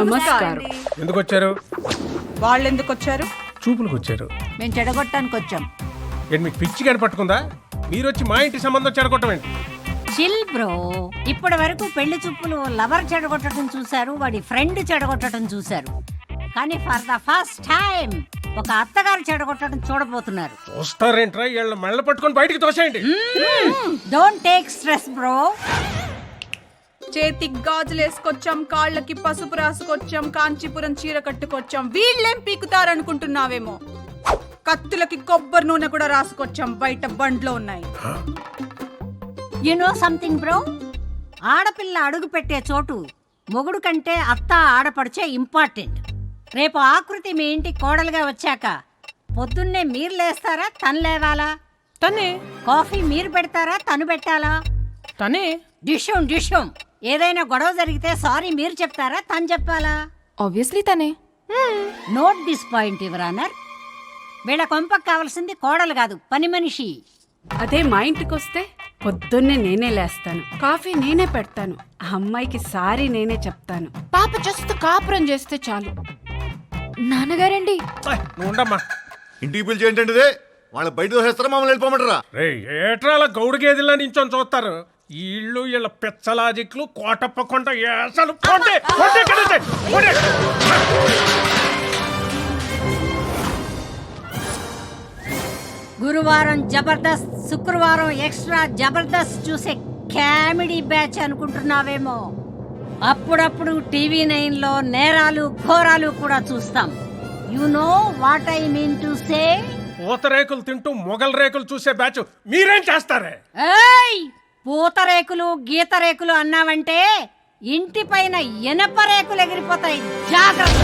నమస్కారం. ఎందుకు వచ్చారు వాళ్ళు ఎందుకు వచ్చారు చూపులకు వచ్చారు మేము చెడగొట్టడానికి వచ్చాం ఏంటి మీకు పిచ్చి పట్టుకుందా? మీరు వచ్చి మా ఇంటి సంబంధం చెడగొట్టం ఏంటి? చిల్ బ్రో ఇప్పటి వరకు పెళ్ళి చూపులు లవర్ చెడగొట్టడం చూశారు వాడి ఫ్రెండ్ చెడగొట్టడం చూశారు. కానీ ఫర్ ద ఫస్ట్ టైం ఒక అత్తగారు చెడగొట్టడం చూడబోతున్నారు. చూస్తారేంట్రా వీళ్ళ మెళ్ళ పట్టుకొని బయటికి తోసేయండి. Don't take stress bro. చేతికి గాజులు వేసుకొచ్చాం కాళ్ళకి పసుపు రాసుకొచ్చాం కాంచీపురం చీర కట్టుకొచ్చాం. వీళ్ళేం పీకుతారనుకుంటున్నావేమో? కత్తులకి కొబ్బరి నూనె కూడా రాసుకొచ్చాం బయట బండ్లో ఉన్నాయి. యు నో సంథింగ్ బ్రో ఆడపిల్ల అడుగు పెట్టే చోటు మొగుడు కంటే అత్త ఆడపడిచే ఇంపార్టెంట్ రేపు ఆకృతి మీ ఇంటి కోడలుగా వచ్చాక పొద్దున్నే మీరు లేస్తారా తను లేవాలా? తనే. కాఫీ మీరు పెడతారా తను పెట్టాలా? తనే. డిషం డిషం ఏదైనా గొడవ జరిగితే సారీ మీరు చెప్తారా తను చెప్పాలా? ఆబ్వియస్లీ తనే. Note this point your honour. వీళ్ళ కొంపకు కావాల్సింది కోడలు కాదు పని మనిషి. అదే మా ఇంటికి వస్తే పొద్దున్నే నేనే లేస్తాను కాఫీ నేనే పెడతాను ఆ అమ్మాయికి సారీ నేనే చెప్తాను. పాప జస్ట్ కాపురం చేస్తే చాలు. నాన్నగారండి. ఏయ్, నువ్వు ఉండమ్మా. ఇంటికి పిలిచి ఏంటంటే? వాళ్ళ బయట దోసేస్తారా మమ్మల్ని వెళ్ళిపోమంటారా? రే ఏట్రా అలా గౌడు గేదెల్లా నించొని చూస్తారు? ఈ ఇళ్ళు వీళ్ళ పిచ్చలాజిక్లు కోటప్ప కొండ ఏసలు. పోండి, పోండి ఇక్కడి నుంచి, పోండి. గురువారం జబర్దస్త్ శుక్రవారం ఎక్స్ట్రా జబర్దస్త్ చూసే కామెడీ బ్యాచ్ అనుకుంటున్నావేమో. అప్పుడప్పుడు టీవీ నైన్లో నేరాలు ఘోరాలు కూడా చూస్తాం. You know what I mean to say పూతరేకులు తింటూ మొగల్ రేకులు చూసే బ్యాచ్ మీరేం చేస్తారే? ఏయ్! పూతరేకులు గీత రేకులు అన్నావంటే ఇంటి పైన ఎనప రేకులు ఎగిరిపోతాయి. జాగ్రత్త.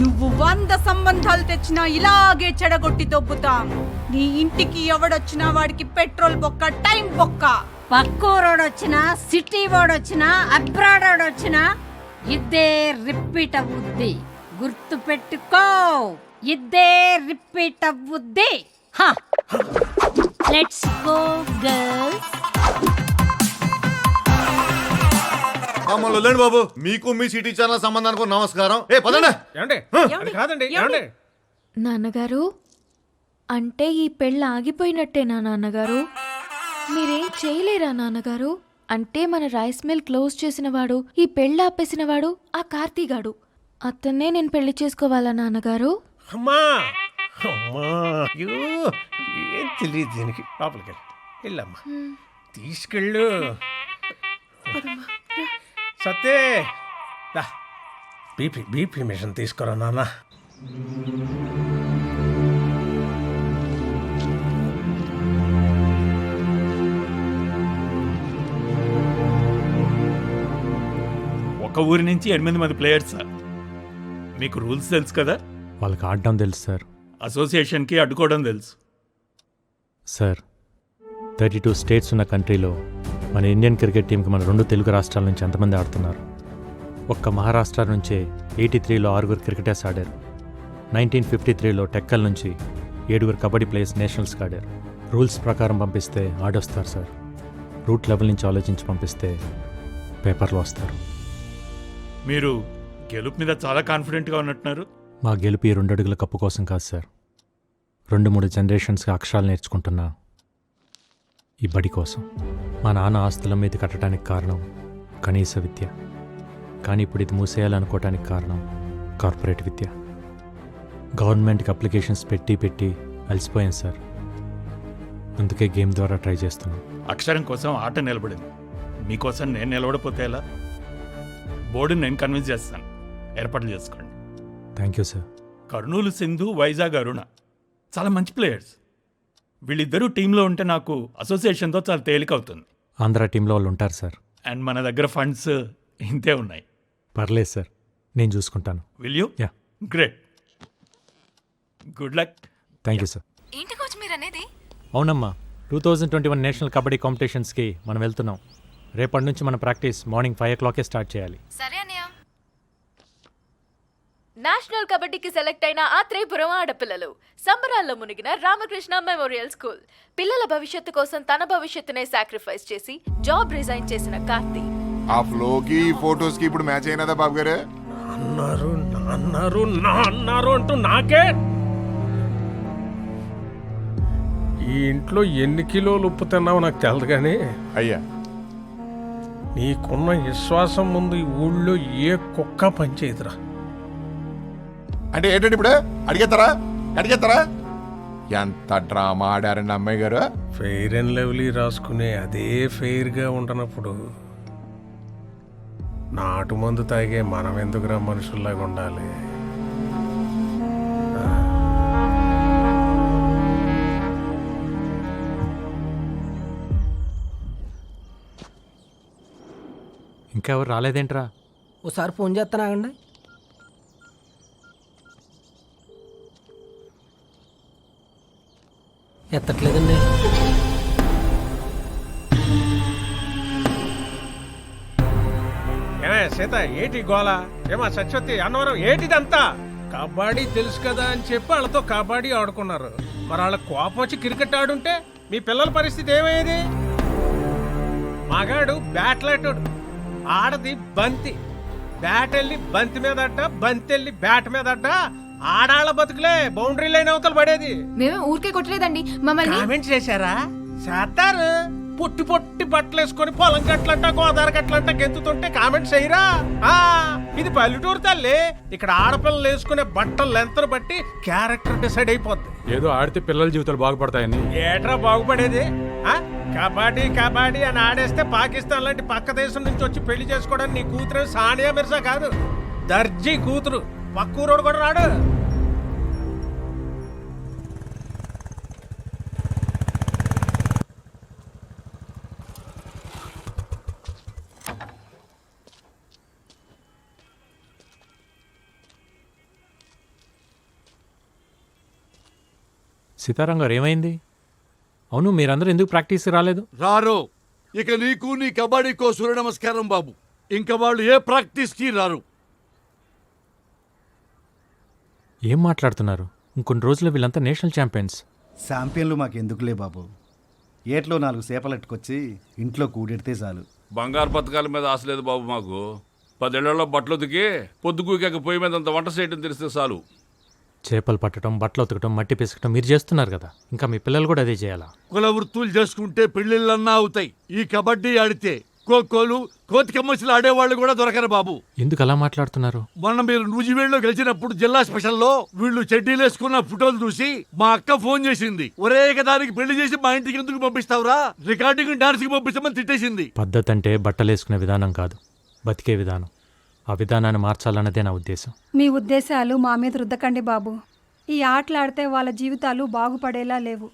నువ్వు వంద సంబంధాలు తెచ్చినా ఇలాగే చెడగొట్టి దొబ్బుతాం. నీ ఇంటికి ఎవడొచ్చినా వాడికి పెట్రోల్ బొక్క టైం బొక్క. పక్కూరోడు వచ్చినా సిటీ వాడు వచ్చినా అబ్రాడ్ వాడు వచ్చినా ఇద్దే రిపీట్ అవ్వుద్ది గుర్తు పెట్టుకో ఇద్దే రిపీట్ అవ్వుద్ది లెట్స్ గో గర్ల్స్ మమ్మల్ని వదిలేండి బాబు. మీకు మీ సిటీ ఛానల్ సంబంధానికి నమస్కారం. ఏ పదండి. ఏమండి? అది కాదండి ఏమండి? నాన్నగారు అంటే ఈ పెళ్ళి ఆగిపోయినట్టేనా నాన్నగారు? మీరేం చేయలేరా నాన్నగారు? అంటే మన రైస్ మిల్ క్లోజ్ చేసిన వాడు ఈ పెళ్ళి ఆపేసిన వాడు ఆ కార్తీగాడు. అతన్నే నేను పెళ్ళి చేసుకోవాలా నాన్నగారు? అమ్మా! అమ్మా అయ్యో ఏం తెలియదు దీనికి. లోపలికి వెళ్ళి. వెళ్ళమ్మా. తీసుకెళ్ళు. సత్తే దా. బీపీ బీపీ మిషన్ తీసుకురా నాన్న. ఒక ఊరి నుంచి ఎనిమిది మంది ప్లేయర్స్ సార్. మీకు రూల్స్ తెలుసు కదా? వాళ్ళకి ఆడడం తెలుసు సార్. అసోసియేషన్కి అడ్డుకోవడం తెలుసు. సార్ థర్టీ టూ స్టేట్స్ ఉన్న కంట్రీలో మన ఇండియన్ క్రికెట్ టీంకి మన రెండు తెలుగు రాష్ట్రాల నుంచి ఎంతమంది ఆడుతున్నారు? ఒక్క మహారాష్ట్ర నుంచే ఎయిటీ త్రీలో ఆరుగురు క్రికెటర్స్ ఆడారు. నైన్టీన్ ఫిఫ్టీ త్రీలో టెక్కల్ నుంచి ఏడుగురు కబడ్డీ ప్లేయర్స్ నేషనల్స్కి ఆడారు. రూల్స్ ప్రకారం పంపిస్తే ఆడొస్తారు సార్. రూట్ లెవెల్ నుంచి ఆలోచించి పంపిస్తే పేపర్లో వస్తారు. మీరు గెలుపు మీద చాలా కాన్ఫిడెంట్గా ఉన్నట్టున్నారు. మా గెలుపు ఈ రెండు అడుగుల కప్పు కోసం కాదు సార్. రెండు మూడు జనరేషన్స్గా అక్షరాలు నేర్చుకుంటున్నా ఈ బడి కోసం. మా నాన్న ఆస్తుల మీద కట్టడానికి కారణం కనీస విద్య. కానీ ఇప్పుడు ఇది మూసేయాలనుకోవటానికి కారణం కార్పొరేట్ విద్య. గవర్నమెంట్కి అప్లికేషన్స్ పెట్టి పెట్టి అలసిపోయాను సార్. అందుకే గేమ్ ద్వారా ట్రై చేస్తున్నాం. అక్షరం కోసం ఆట నిలబడింది. మీకోసం నేను నిలబడిపోతే ఎలా? బోర్డుని నేను కన్విన్స్ చేస్తాను. ఏర్పాట్లు చేసుకోండి. Thank you sir. Kurnool Sindhu Vizag Aruna. చాలా మంచి ప్లేయర్స్. వీళ్ళిద్దరూ టీంలో ఉంటే నాకు అసోసియేషన్తో చాలా తేలిక అవుతుంది ఆంధ్ర టీంలో వాళ్ళు ఉంటారు సార్. అండ్ మన దగ్గర ఫండ్స్ ఇంతే ఉన్నాయి. పర్లేదు సార్. నేను చూసుకుంటాను. Will you. Ya great good luck thank you sir ఏంటి కోచ్ మీరు అనేది అవునమ్మా. Two thousand twenty one national kabaddi కాంపిటీషన్స్కి మనం వెళ్తున్నాం. రేపటి నుంచి మన ప్రాక్టీస్ మార్నింగ్ ఫైవ్ ఓ క్లాకే స్టార్ట్ చేయాలి. సరే నేషనల్ కబడ్డీకి సెలెక్ట్ అయిన ఆత్రేయపురం ఆడపిల్లలు. సంబరాల్లో మునిగిన రామకృష్ణ మెమోరియల్ స్కూల్. పిల్లల భవిష్యత్తు కోసం తన భవిష్యత్తునే సాక్రిఫైస్ చేసి జాబ్ రిజైన్ చేసిన కార్తీ. ఆ ఫ్లోకి ఫొటోస్కి ఇప్పుడు మ్యాచ్ అయినదా బాబు గారు? అన్నారు నా అన్నారు నా అన్నారు అంటూ నాకే? ఈ ఇంట్లో ఎన్ని కిలోలు ఉప్పు తిన్నావో నాకు తెలదు కానీ అయ్యా. నీకున్న విశ్వాసం ముందు ఈ ఊళ్ళో ఏ కుక్క పనిచేయదురా. అంటే ఏంటండి ఇప్పుడు? అడిగేస్తారా? అడిగేస్తారా? ఎంత డ్రామా ఆడారండి అమ్మాయి గారు? ఫెయిర్ అండ్ లెవ్లీ రాసుకునే అదే ఫెయిర్గా ఉండనప్పుడు నాటు మందు తాగే మనం ఎందుకురా మనుషుల్లాగా ఉండాలి? ఇంకా ఎవరు రాలేదేంట్రా? ఒకసారి ఫోన్ చేస్తానాగండి ఎత్తట్లేదండి. సీత ఏటి గోళ ఏమా సత్యవతి అన్నవరం ఏటిదంతా? కబడ్డీ తెలుసు కదా అని చెప్పి వాళ్ళతో కబడ్డీ ఆడుకున్నారు. మరి వాళ్ళ కోపం వచ్చి క్రికెట్ ఆడుంటే మీ పిల్లల పరిస్థితి ఏమయ్యేది? మగాడు బ్యాట్లాటోడు ఆడది బంతి. బ్యాట్ వెళ్ళి బంతి మీద అడ్డ బంతి వెళ్ళి బ్యాట్ మీద అడ్డ ఆడాళ్ళ బతుకులే బౌండరీ లైన్ అవతల పడేది. మేమే ఊరికే కొట్టలేదండి. మమ్మల్ని కామెంట్ చేశారా? చేస్తారు. పొట్టి పొట్టి బట్టలు వేసుకొని పొలం గట్లంట గోదావరి గట్లంట గెంతుతుంటే కామెంట్స్ చేయరా? ఆ, ఇది పల్లెటూరు తల్లి. ఇక్కడ ఆడపిల్లలు వేసుకునే బట్టలు లెంతను బట్టి క్యారెక్టర్ డిసైడ్ అయిపోద్ది. ఏదో ఆడితే పిల్లల జీవితాలు బాగుపడతాయని. ఏట్రా బాగుపడేది? ఆ కబడ్డీ కబడ్డీ అని ఆడేస్తే పాకిస్తాన్ లాంటి పక్క దేశం నుంచి వచ్చి పెళ్ళి చేసుకోవడానికి నీ కూతురు సానియా మిర్జా కాదు. దర్జీ కూతురు. పక్కూరోడు కూడా రాడు. సీతారాం గారు ఏమైంది? అవును మీరందరూ ఎందుకు ప్రాక్టీస్కి రాలేదు? రారు. ఇక నీకు నీ కబడ్డీకో సూర్య నమస్కారం బాబు. ఇంకా వాళ్ళు ఏ ప్రాక్టీస్కి రారు? ఏం మాట్లాడుతున్నారు? ఇంకొన్ని రోజుల్లో వీళ్ళంతా నేషనల్ ఛాంపియన్స్. శాంపియన్లు మాకెందుకులే బాబు? ఏట్లో నాలుగు సేపలెట్టుకొచ్చి ఇంట్లో కూడెడితే చాలు. బంగారు పథకాల మీద ఆశ లేదు బాబు మాకు. పదేళ్ళలో బట్టలు ఉతికి పొద్దుకూకాక పొయ్యి మీద అంత వంట చేయటం తెలిస్తే చాలు. చేపలు పట్టడం బట్టలు ఉతకడం మట్టి పిసకటం మీరు చేస్తున్నారు కదా. ఇంకా మీ పిల్లలు కూడా అదే చేయాలా? కుల వృత్తులు చేసుకుంటే పెళ్ళిళ్ళన్నా అవుతాయి. ఈ కబడ్డీ ఆడితే ఖోఖోలు కోతి కమ్మసిలు ఆడేవాళ్ళు కూడా దొరకరు బాబు. ఎందుకు అలా మాట్లాడుతున్నారు? మొన్న మీరు నూజివేడులో గెలిచినప్పుడు జిల్లా స్పెషల్లో వీళ్ళు చెడ్డీలు వేసుకున్న ఫోటోలు చూసి మా అక్క ఫోన్ చేసింది. ఒరే దానికి పెళ్ళి చేసి మా ఇంటికి ఎందుకు పంపిస్తావురా? రికార్డింగ్ డాన్స్కి పంపిస్తామని తిట్టేసింది. పద్ధతి అంటే బట్టలు వేసుకునే విధానం కాదు. బతికే విధానం. ఆ విధానాన్ని మార్చాలన్నదే నా ఉద్దేశం. మీ ఉద్దేశాలు మా మీద రుద్దకండి బాబు. ఈ ఆటలాడితే వాళ్ళ జీవితాలు బాగుపడేలా లేవు.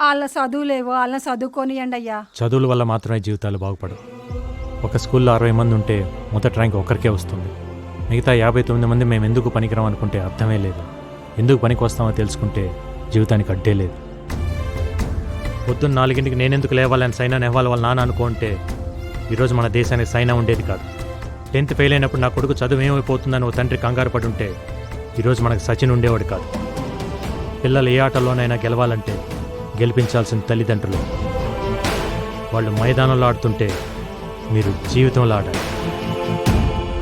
వాళ్ళ చదువులేవో వాళ్ళని చదువుకొనియండి అయ్యా. చదువుల వల్ల మాత్రమే జీవితాలు బాగుపడవు. ఒక స్కూల్లో అరవై మంది ఉంటే మొదటి ర్యాంక్ ఒక్కరికే వస్తుంది. మిగతా యాభై తొమ్మిది మంది మేము ఎందుకు పనికిరాం అనుకుంటే అర్థమే లేదు. ఎందుకు పనికి వస్తామో తెలుసుకుంటే జీవితానికి అడ్డే లేదు. పొద్దున్న నాలుగింటికి నేనెందుకు లేవాలని సైనా నెహ్వాలి వాళ్ళ నాన్న అనుకుంటే ఈరోజు మన దేశానికి సైనా ఉండేది కాదు. టెన్త్ ఫెయిల్ అయినప్పుడు నా కొడుకు చదువు ఏమైపోతుందని ఓ తండ్రి కంగారు పడి ఉంటే ఈరోజు మనకు సచిన్ ఉండేవాడు కాదు. పిల్లలు ఏ ఆటలోనైనా గెలవాలంటే గెలిపించాల్సిన తల్లిదండ్రులు. వాళ్ళు మైదానంలో ఆడుతుంటే మీరు జీవితంలో ఆడాలి.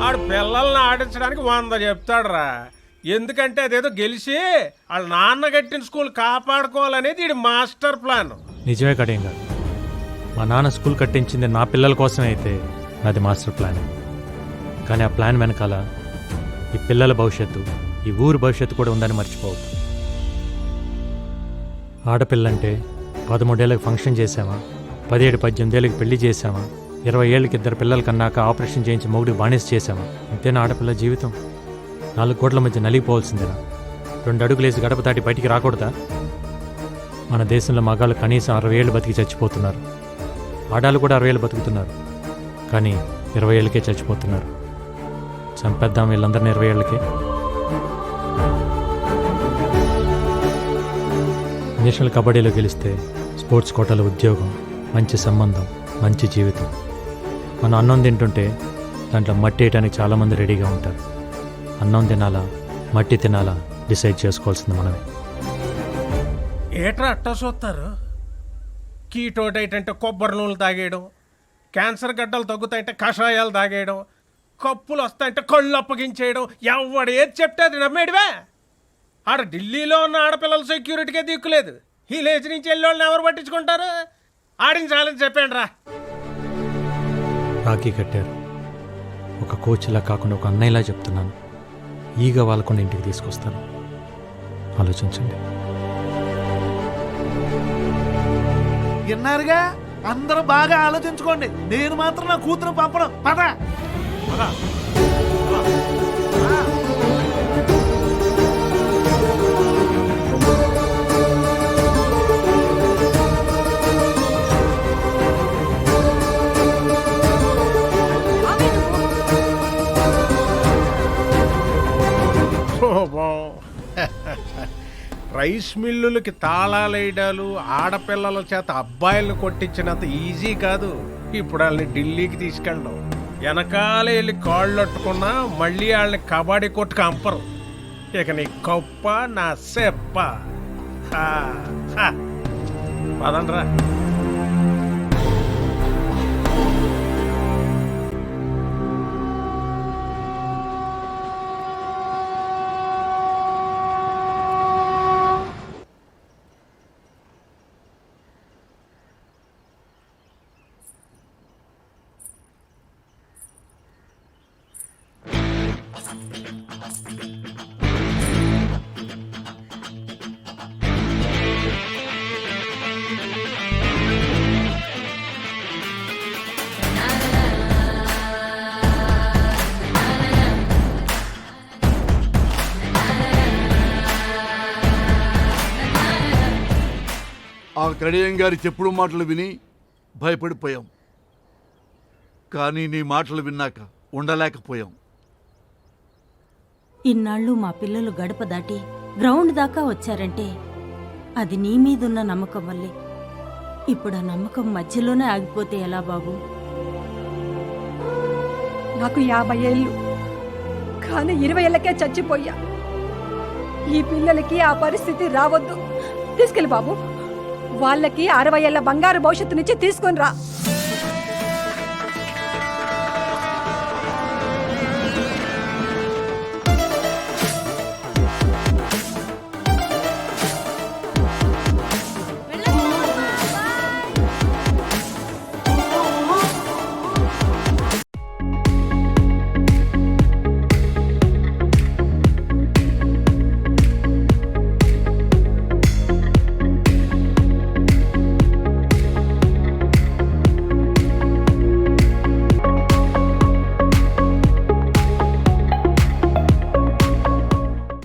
ఆడు పిల్లల్ని ఆడించడానికి వంద చెప్తాడురా. ఎందుకంటే అదేదో గెలిచి వాళ్ళ నాన్న కట్టిన స్కూల్ కాపాడుకోవాలనేది ఇది మాస్టర్ ప్లాన్. నిజమే కడేం కాదు మా నాన్న స్కూల్ కట్టించింది నా పిల్లల కోసమే అయితే నాది మాస్టర్ ప్లాన్. కానీ ఆ ప్లాన్ వెనకాల ఈ పిల్లల భవిష్యత్తు ఈ ఊరు భవిష్యత్తు కూడా ఉందని మర్చిపోవద్దు. ఆడపిల్లంటే పదమూడేళ్ళకి ఫంక్షన్ చేసామా పదిహేడు పద్దెనిమిదేళ్ళకి పెళ్ళి చేసామా ఇరవై ఏళ్ళకి ఇద్దరు పిల్లలు కన్నాక ఆపరేషన్ చేయించి మొగుడు బానిస చేసామా ఇంతేనా ఆడపిల్ల జీవితం? నాలుగు కోట్ల మధ్య నలిగిపోవాల్సిందేనా? రెండు అడుగులేసి గడప దాటి బయటికి రాకూడదా? మన దేశంలో మగాళ్ళు కనీసం అరవై ఏళ్ళు బతికి చచ్చిపోతున్నారు. ఆడాళ్ళు కూడా అరవై ఏళ్ళు బతుకుతున్నారు. కానీ ఇరవై ఏళ్ళకే చచ్చిపోతున్నారు. చంపేద్దాం వీళ్ళందరినీ ఇరవై ఏళ్ళకే. నేషనల్ కబడ్డీలో గెలిస్తే స్పోర్ట్స్ కోటాలో ఉద్యోగం మంచి సంబంధం మంచి జీవితం. మనం అన్నం తింటుంటే దాంట్లో మట్టి వేయడానికి చాలామంది రెడీగా ఉంటారు. అన్నం తినాలా మట్టి తినాలా డిసైడ్ చేసుకోవాల్సింది మనమే. ఏట్రా అట్టా చూస్తారు? కీటో డైట్ అంటే కొబ్బరి నూనెలు తాగేయడం క్యాన్సర్ గడ్డలు తగ్గుతాయంటే కషాయాలు తాగేయడం కప్పులు వస్తాయంటే కళ్ళు అప్పగించేయడం ఎవడు ఏది చెప్తే అది నమ్మేడివే? ఆడ ఢిల్లీలో ఉన్న ఆడపిల్లల సెక్యూరిటీకే దిక్కులేదు ఈ లేచి నుంచి వెళ్ళి వాళ్ళని ఎవరు పట్టించుకుంటారు? ఆడించాలని చెప్పాను రా. రాఖీ కట్టారు. ఒక కోచ్లా కాకుండా ఒక అన్నయ్యలా చెప్తున్నాను. ఈగ వాళ్ళకుండా ఇంటికి తీసుకొస్తాను. ఆలోచించండి. విన్నారుగా? అందరూ బాగా ఆలోచించుకోండి. నేను మాత్రం నా కూతురు పంపడం పద. శోభం రైస్ మిల్లులకి తాళాలేయడాలు ఆడపిల్లల చేత అబ్బాయిలను కొట్టించినంత ఈజీ కాదు. ఇప్పుడు వాళ్ళని ఢిల్లీకి తీసుకెళ్ళడం. వెనకాల వెళ్ళి కాళ్ళట్టుకున్నా మళ్ళీ వాళ్ళని కబడ్డీ కొట్టుకు అంపరు. ఇక నీ కప్ప నా సెప్ప. పదండ్రా. కడియం గారి చెప్పుడు మాటలు విని భయపడిపోయాం. కానీ నీ మాటలు విన్నాక ఉండలేకపోయాం. ఇన్నాళ్ళు మా పిల్లలు గడప దాటి గ్రౌండ్ దాకా వచ్చారంటే అది నీ మీదున్న నమ్మకం వల్లే. ఇప్పుడు ఆ నమ్మకం మధ్యలోనే ఆగిపోతే ఎలా బాబు? నాకు యాభై ఏళ్ళు. కానీ ఇరవై ఏళ్ళకే చచ్చిపోయా. ఈ పిల్లలకి ఆ పరిస్థితి రావద్దు. తీసుకెళ్ళి బాబు. వాళ్ళకి అరవై ఏళ్ళ బంగారు భవిష్యత్తు నుంచి తీసుకొని రా.